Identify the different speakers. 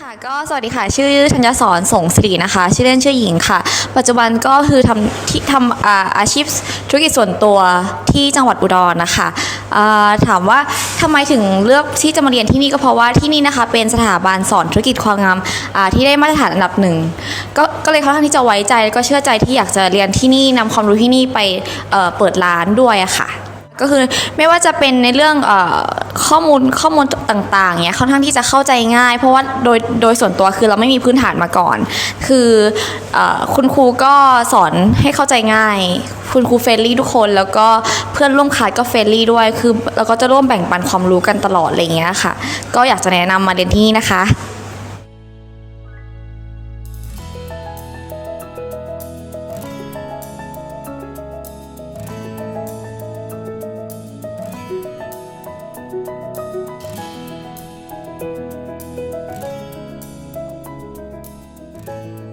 Speaker 1: ค่ะก็สวัสดีค่ะ ชื่อธัญสอนสงสิรินะคะ ชื่อเล่นชื่อหญิงค่ะ ปัจจุบันก็คือทำที่ทำอาอาชีพธุรกิจส่วนตัวที่จังหวัดอุดรนะคะอ่าถามว่าทำไมถึงเลือกที่จะมาเรียนที่นี่ก็เพราะว่าที่นี่นะคะเป็นสถาบันสอนธุรกิจความงามอ่าที่ได้มาตรฐานอันดับหนึ่งก็ก็เลยค่อนข้างที่จะไว้ใจแล้วก็เชื่อใจที่อยากจะเรียนที่นี่นำความรู้ที่นี่ไปเอ่อเปิดร้านด้วยอะค่ะ ก็คือไม่ว่าจะเป็นในเรื่องอข้อมูลข้อมูลต่างๆเนี้ยค่อนข้างที่จะเข้าใจง่าย เพราะว่าโดยโดยส่วนตัวคือเราไม่มีพื้นฐานมาก่อน คือออคุณครูก็สอนให้เข้าใจง่าย คุณครูเฟรนลี่ทุกคน แล้วก็เพื่อนร่วมคลาสก็เฟรนลี่ด้วยคือเราก็จะร่วมแบ่งปันความรู้กันตลอดอะไรเงี้ยค่ะ ก็อยากจะแนะนำมาเรียนที่นี่นะคะ
Speaker 2: ค